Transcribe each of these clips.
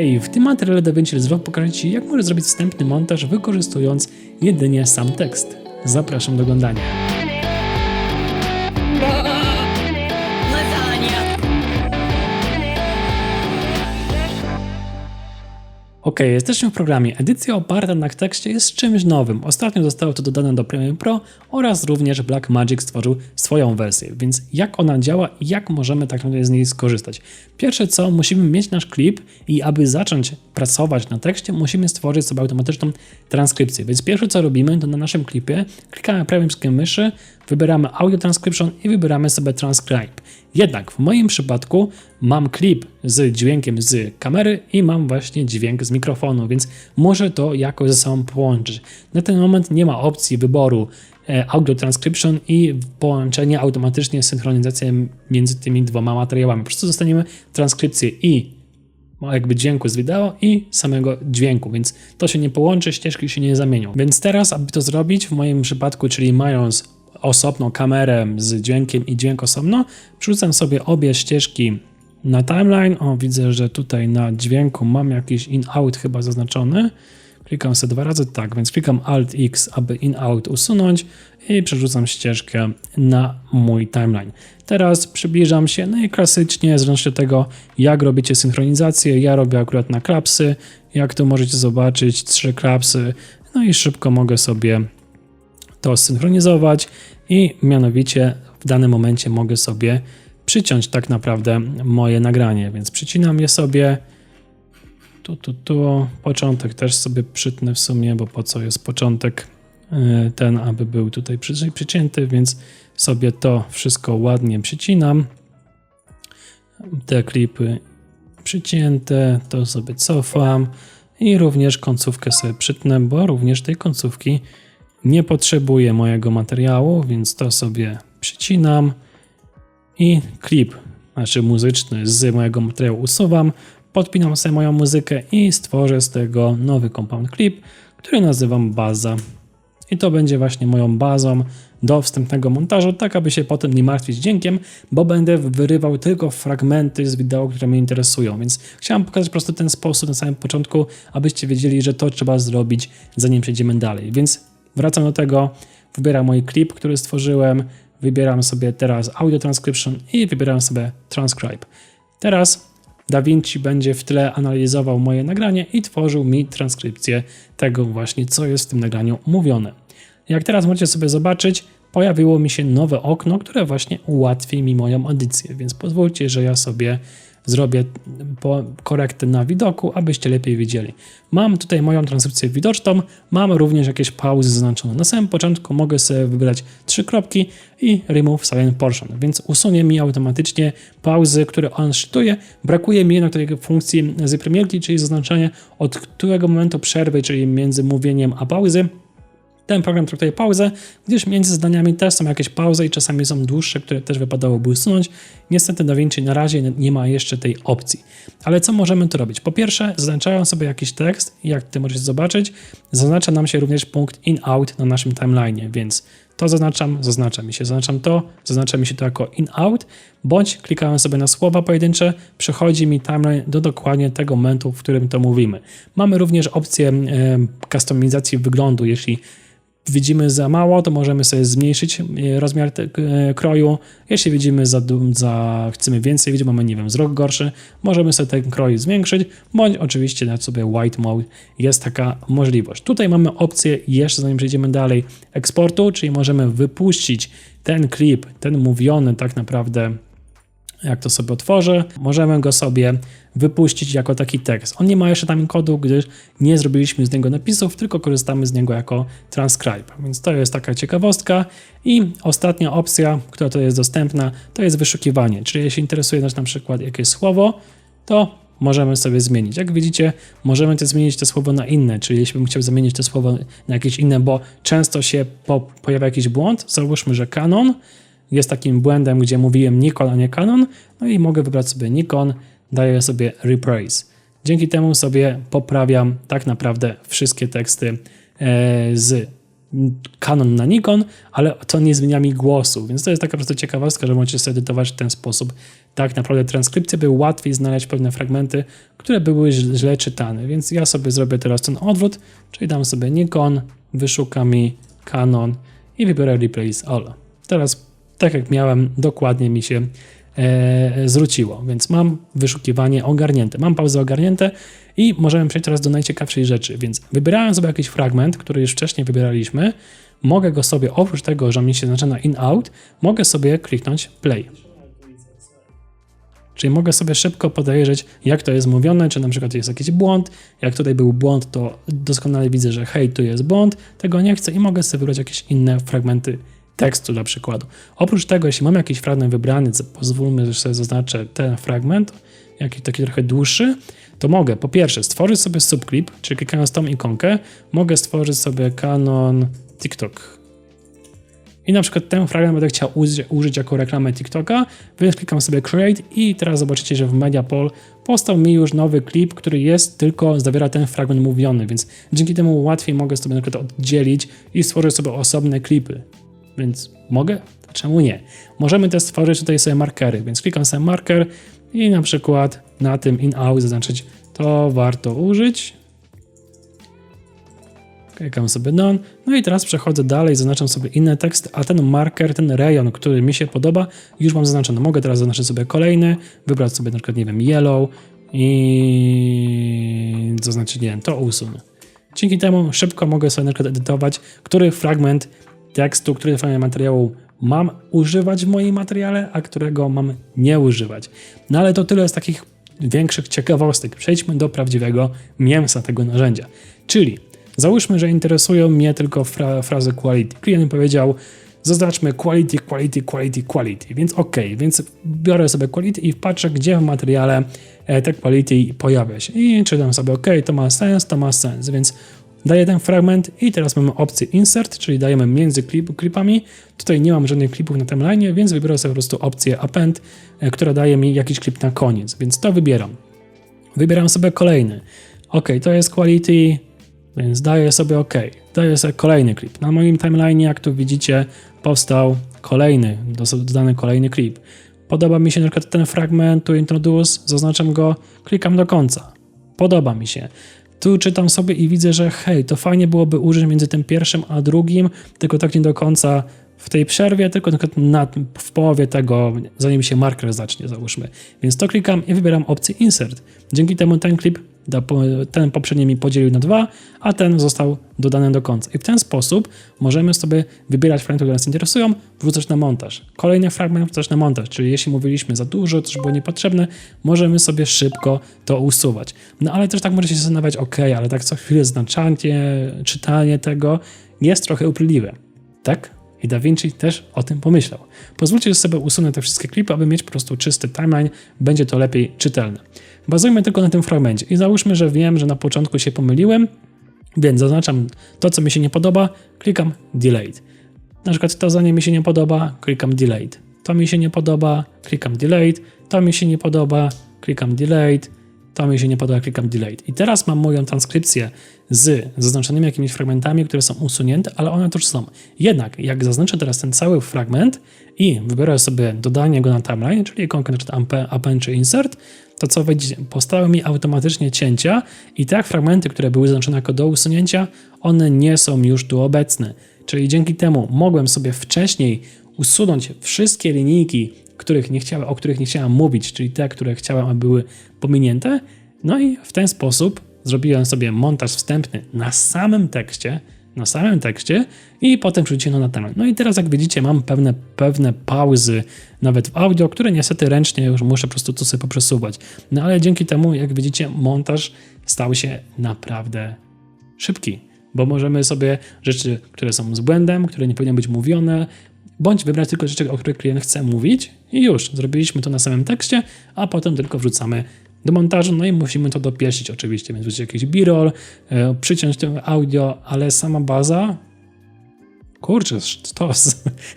Hej, w tym materiale DaVinci Resolve pokażę Ci, jak możesz zrobić wstępny montaż wykorzystując jedynie sam tekst. Zapraszam do oglądania. Ok, jesteśmy w programie. Edycja oparta na tekście jest czymś nowym. Ostatnio zostało to dodane do Premiere Pro oraz również Blackmagic stworzył swoją wersję. Więc jak ona działa i jak możemy tak naprawdę z niej skorzystać? Pierwsze co, musimy mieć nasz klip i aby zacząć pracować na tekście, musimy stworzyć sobie automatyczną transkrypcję. Więc pierwsze co robimy, to na naszym klipie klikamy prawym przyciskiem myszy, wybieramy Audio Transcription i wybieramy sobie Transcribe. Jednak w moim przypadku mam klip z dźwiękiem z kamery i mam właśnie dźwięk z mikrofonu, więc muszę to jakoś ze sobą połączyć. Na ten moment nie ma opcji wyboru e, audio transcription i połączenia automatycznie synchronizacja między tymi dwoma materiałami. Po prostu dostaniemy transkrypcję i jakby dźwięku z wideo i samego dźwięku, więc to się nie połączy, ścieżki się nie zamienią. Więc teraz, aby to zrobić, w moim przypadku, czyli mając osobną kamerę z dźwiękiem i dźwięk osobno, przerzucam sobie obie ścieżki na timeline. O, widzę, że tutaj na dźwięku mam jakiś in-out chyba zaznaczony. Klikam sobie dwa razy, tak, więc klikam Alt-X, aby in-out usunąć i przerzucam ścieżkę na mój timeline. Teraz przybliżam się, no i klasycznie, od tego, jak robicie synchronizację, ja robię akurat na klapsy, jak tu możecie zobaczyć, trzy klapsy, no i szybko mogę sobie to synchronizować i mianowicie w danym momencie mogę sobie przyciąć tak naprawdę moje nagranie, więc przycinam je sobie. Tu, tu, tu. Początek też sobie przytnę w sumie, bo po co jest początek y, ten, aby był tutaj przy- przycięty, więc sobie to wszystko ładnie przycinam. Te klipy przycięte, to sobie cofam i również końcówkę sobie przytnę, bo również tej końcówki nie potrzebuję mojego materiału, więc to sobie przycinam i klip, znaczy muzyczny z mojego materiału usuwam, podpinam sobie moją muzykę i stworzę z tego nowy compound clip, który nazywam baza. I to będzie właśnie moją bazą do wstępnego montażu, tak aby się potem nie martwić dźwiękiem, bo będę wyrywał tylko fragmenty z wideo, które mnie interesują. Więc chciałem pokazać po prostu ten sposób na samym początku, abyście wiedzieli, że to trzeba zrobić, zanim przejdziemy dalej. Więc wracam do tego, wybieram mój klip, który stworzyłem, wybieram sobie teraz audio transcription i wybieram sobie transcribe. Teraz DaVinci będzie w tle analizował moje nagranie i tworzył mi transkrypcję tego właśnie, co jest w tym nagraniu mówione. Jak teraz możecie sobie zobaczyć, pojawiło mi się nowe okno, które właśnie ułatwi mi moją edycję, więc pozwólcie, że ja sobie zrobię po korektę na widoku, abyście lepiej widzieli. Mam tutaj moją transkrypcję widoczną, mam również jakieś pauzy zaznaczone. Na samym początku mogę sobie wybrać trzy kropki i remove silent portion, więc usunie mi automatycznie pauzy, które on szczytuje. Brakuje mi jednak tej funkcji z premierki, czyli zaznaczenie od którego momentu przerwy, czyli między mówieniem a pauzy, ten program traktuje pauzę, gdyż między zdaniami też są jakieś pauzy i czasami są dłuższe, które też wypadałoby usunąć. Niestety DaVinci na razie nie ma jeszcze tej opcji. Ale co możemy tu robić? Po pierwsze, zaznaczają sobie jakiś tekst jak ty możecie zobaczyć, zaznacza nam się również punkt in-out na naszym timeline, więc to zaznaczam, zaznacza mi się, zaznaczam to, zaznacza mi się to jako in-out, bądź klikałem sobie na słowa pojedyncze, przechodzi mi timeline do dokładnie tego momentu, w którym to mówimy. Mamy również opcję e, kustomizacji wyglądu, jeśli widzimy za mało, to możemy sobie zmniejszyć e, rozmiar e, kroju. Jeśli widzimy za, za chcemy więcej, widzimy, mamy, nie wiem, wzrok gorszy, możemy sobie ten kroj zwiększyć, bądź oczywiście dać sobie white mode, jest taka możliwość. Tutaj mamy opcję, jeszcze zanim przejdziemy dalej, eksportu, czyli możemy wypuścić ten klip, ten mówiony tak naprawdę jak to sobie otworzę, możemy go sobie wypuścić jako taki tekst. On nie ma jeszcze tam kodu, gdyż nie zrobiliśmy z niego napisów, tylko korzystamy z niego jako transcribe. Więc to jest taka ciekawostka. I ostatnia opcja, która to jest dostępna, to jest wyszukiwanie. Czyli jeśli interesuje nas na przykład jakieś słowo, to możemy sobie zmienić. Jak widzicie, możemy też zmienić to słowo na inne, czyli jeśli bym chciał zamienić to słowo na jakieś inne, bo często się po, pojawia jakiś błąd, załóżmy, że Canon jest takim błędem, gdzie mówiłem Nikon, a nie Canon, no i mogę wybrać sobie Nikon, daję sobie Repraise. Dzięki temu sobie poprawiam tak naprawdę wszystkie teksty e, z Canon na Nikon, ale to nie zmienia mi głosu, więc to jest taka po prostu ciekawostka, że możecie sobie edytować w ten sposób. Tak naprawdę transkrypcję, by łatwiej znaleźć pewne fragmenty, które były źle czytane, więc ja sobie zrobię teraz ten odwrót, czyli dam sobie Nikon, wyszukam mi Canon i wybiorę Replace All. Teraz, tak jak miałem, dokładnie mi się e, zwróciło, więc mam wyszukiwanie ogarnięte, mam pauzę ogarnięte i możemy przejść teraz do najciekawszej rzeczy, więc wybierałem sobie jakiś fragment, który już wcześniej wybieraliśmy, mogę go sobie, oprócz tego, że mi się zaczyna in-out, mogę sobie kliknąć play. Czyli mogę sobie szybko podejrzeć, jak to jest mówione, czy na przykład jest jakiś błąd. Jak tutaj był błąd, to doskonale widzę, że hej, tu jest błąd, tego nie chcę i mogę sobie wybrać jakieś inne fragmenty tekstu dla przykładu. Oprócz tego, jeśli mam jakiś fragment wybrany, pozwólmy, że sobie zaznaczę ten fragment, jakiś taki trochę dłuższy, to mogę po pierwsze stworzyć sobie subclip, czyli klikając tą ikonkę, mogę stworzyć sobie kanon TikTok. I na przykład ten fragment będę chciał użyć jako reklamę TikToka, więc klikam sobie Create i teraz zobaczycie, że w MediaPol powstał mi już nowy klip, który jest tylko, zawiera ten fragment mówiony, więc dzięki temu łatwiej mogę sobie na przykład oddzielić i stworzyć sobie osobne klipy. Więc mogę? Czemu nie? Możemy też stworzyć tutaj sobie markery, więc klikam sobie marker i na przykład na tym in-out zaznaczyć to warto użyć. Klikam sobie none. No i teraz przechodzę dalej, zaznaczam sobie inne teksty, a ten marker, ten rejon, który mi się podoba, już mam zaznaczony. Mogę teraz zaznaczyć sobie kolejny, wybrać sobie na przykład, nie wiem, yellow i zaznaczyć, nie wiem, to usunę. Dzięki temu szybko mogę sobie na przykład edytować, który fragment tekstu, który fragment materiału mam używać w moim materiale, a którego mam nie używać. No ale to tyle z takich większych ciekawostek. Przejdźmy do prawdziwego mięsa tego narzędzia. Czyli załóżmy, że interesują mnie tylko fra frazy quality. Klient powiedział, zaznaczmy quality, quality, quality, quality. Więc ok, więc biorę sobie quality i patrzę, gdzie w materiale e, te quality pojawia się. I czytam sobie, ok, to ma sens, to ma sens. Więc daję ten fragment i teraz mamy opcję insert, czyli dajemy między klip, klipami. Tutaj nie mam żadnych klipów na timeline, więc wybiorę sobie po prostu opcję append, e, która daje mi jakiś klip na koniec, więc to wybieram. Wybieram sobie kolejny. Ok, to jest quality, więc daję sobie OK. Daję sobie kolejny klip. Na moim timeline, jak tu widzicie, powstał kolejny, dodany kolejny klip. Podoba mi się na przykład ten fragment, tu introduce, zaznaczam go, klikam do końca. Podoba mi się. Tu czytam sobie i widzę, że hej, to fajnie byłoby użyć między tym pierwszym a drugim, tylko tak nie do końca w tej przerwie, tylko na, w połowie tego, zanim się marker zacznie, załóżmy. Więc to klikam i wybieram opcję Insert. Dzięki temu ten klip, ten poprzedni mi podzielił na dwa, a ten został dodany do końca. I w ten sposób możemy sobie wybierać fragmenty, które nas interesują, wrzucać na montaż. Kolejny fragment wrzucać na montaż, czyli jeśli mówiliśmy za dużo, coś było niepotrzebne, możemy sobie szybko to usuwać. No ale też tak możecie się zastanawiać, ok, ale tak co chwilę znaczanie, czytanie tego jest trochę upierdliwe. Tak? I Da Vinci też o tym pomyślał. Pozwólcie, że sobie usunę te wszystkie klipy, aby mieć po prostu czysty timeline, będzie to lepiej czytelne. Bazujmy tylko na tym fragmencie i załóżmy, że wiem, że na początku się pomyliłem, więc zaznaczam to, co mi się nie podoba, klikam Delayed. Na przykład to zdanie mi się nie podoba, klikam Delayed. To mi się nie podoba, klikam Delayed. To mi się nie podoba, klikam Delayed to mi się nie podoba, klikam Delete. I teraz mam moją transkrypcję z zaznaczonymi jakimiś fragmentami, które są usunięte, ale one też są. Jednak jak zaznaczę teraz ten cały fragment i wybiorę sobie dodanie go na timeline, czyli ikonkę append czy insert, to co widzicie, powstały mi automatycznie cięcia i te fragmenty, które były zaznaczone jako do usunięcia, one nie są już tu obecne. Czyli dzięki temu mogłem sobie wcześniej usunąć wszystkie linijki, których nie chciałem, o których nie chciałem mówić, czyli te, które chciałem, aby były pominięte. No i w ten sposób zrobiłem sobie montaż wstępny na samym tekście, na samym tekście i potem wrzuciłem na temat. No i teraz jak widzicie mam pewne, pewne pauzy nawet w audio, które niestety ręcznie już muszę po prostu tu sobie poprzesuwać. No ale dzięki temu jak widzicie montaż stał się naprawdę szybki, bo możemy sobie rzeczy, które są z błędem, które nie powinny być mówione, bądź wybrać tylko rzeczy, o których klient chce mówić i już, zrobiliśmy to na samym tekście, a potem tylko wrzucamy do montażu, no i musimy to dopieścić oczywiście, więc wrzucić jakiś b-roll, e, przyciąć to audio, ale sama baza, kurczę, to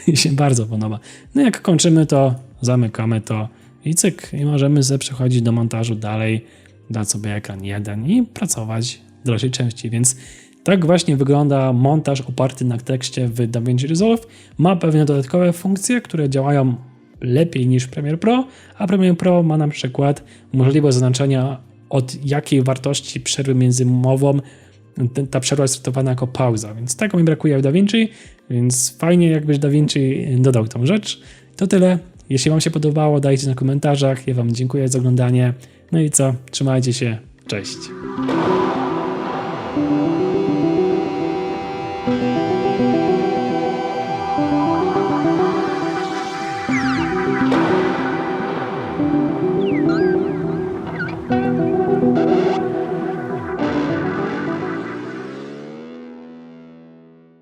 mi się bardzo podoba. No jak kończymy to, zamykamy to i cyk, i możemy ze przechodzić do montażu dalej, dać sobie ekran jeden i pracować w dalszej części, więc Tak właśnie wygląda montaż oparty na tekście w DaVinci Resolve. Ma pewne dodatkowe funkcje, które działają lepiej niż Premiere Pro, a Premiere Pro ma na przykład możliwość zaznaczenia od jakiej wartości przerwy między mową ta przerwa jest traktowana jako pauza, więc tego mi brakuje w DaVinci, więc fajnie jakbyś DaVinci dodał tą rzecz. To tyle. Jeśli Wam się podobało, dajcie na komentarzach. Ja Wam dziękuję za oglądanie. No i co? Trzymajcie się. Cześć.